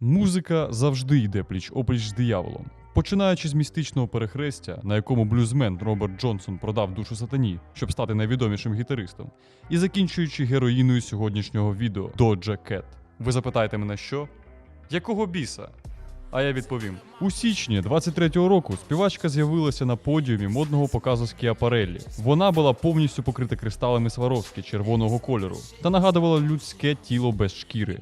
Музика завжди йде пліч опліч з дияволом. Починаючи з містичного перехрестя, на якому блюзмен Роберт Джонсон продав душу сатані, щоб стати найвідомішим гітаристом, і закінчуючи героїною сьогоднішнього відео Доджа Кет. Ви запитаєте мене що? Якого біса? А я відповім: у січні 23-го року співачка з'явилася на подіумі модного показу Скіапареллі. Вона була повністю покрита кристалами Сваровські червоного кольору та нагадувала людське тіло без шкіри.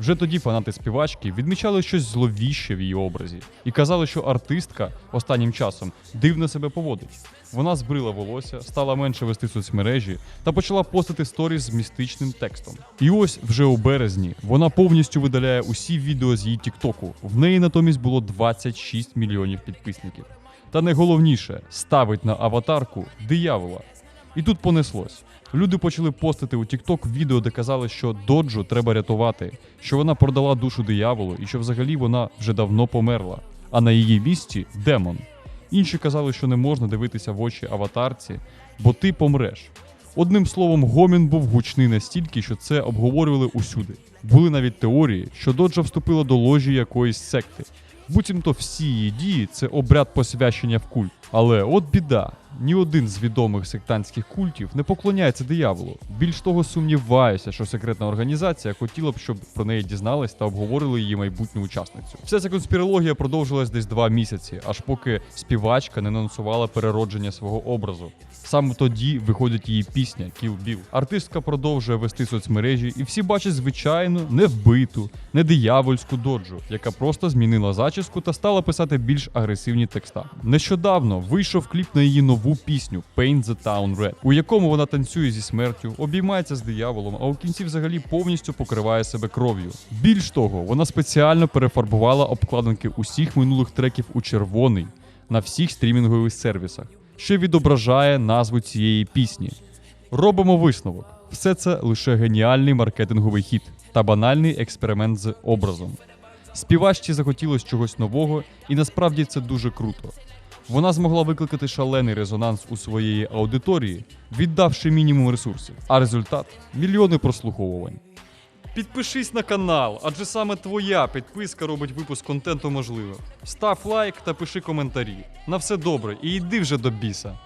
Вже тоді фанати співачки відмічали щось зловіще в її образі і казали, що артистка останнім часом дивно себе поводить. Вона збрила волосся, стала менше вести соцмережі та почала постити сторіс з містичним текстом. І ось вже у березні вона повністю видаляє усі відео з її Тіктоку. В неї натомість було 26 мільйонів підписників. Та найголовніше ставить на аватарку диявола. І тут понеслось. Люди почали постити у TikTok відео, де казали, що Доджу треба рятувати, що вона продала душу дияволу і що взагалі вона вже давно померла, а на її місці демон. Інші казали, що не можна дивитися в очі аватарці, бо ти помреш. Одним словом, гомін був гучний настільки, що це обговорювали усюди. Були навіть теорії, що Доджа вступила до ложі якоїсь секти. Буцімто всі її дії це обряд посвящення в культ. Але от біда, ні один з відомих сектантських культів не поклоняється дияволу. Більш того, сумніваюся, що секретна організація хотіла б, щоб про неї дізнались та обговорили її майбутню учасницю. Вся ця конспірологія продовжилась десь два місяці, аж поки співачка не анонсувала переродження свого образу. Саме тоді виходить її пісня Kill Bill. Артистка продовжує вести соцмережі, і всі бачать звичайну, не вбиту, не диявольську доджу, яка просто змінила зачіску та стала писати більш агресивні текста. Нещодавно вийшов кліп на її нову пісню Paint the Town Red, у якому вона танцює зі смертю, обіймається з дияволом, а у кінці взагалі повністю покриває себе кров'ю. Більш того, вона спеціально перефарбувала обкладинки усіх минулих треків у червоний на всіх стрімінгових сервісах, що відображає назву цієї пісні. Робимо висновок. Все це лише геніальний маркетинговий хід та банальний експеримент з образом. Співачці захотілось чогось нового, і насправді це дуже круто. Вона змогла викликати шалений резонанс у своєї аудиторії, віддавши мінімум ресурсів. А результат мільйони прослуховувань. Підпишись на канал, адже саме твоя підписка робить випуск контенту можливим. Став лайк та пиши коментарі. На все добре і йди вже до біса.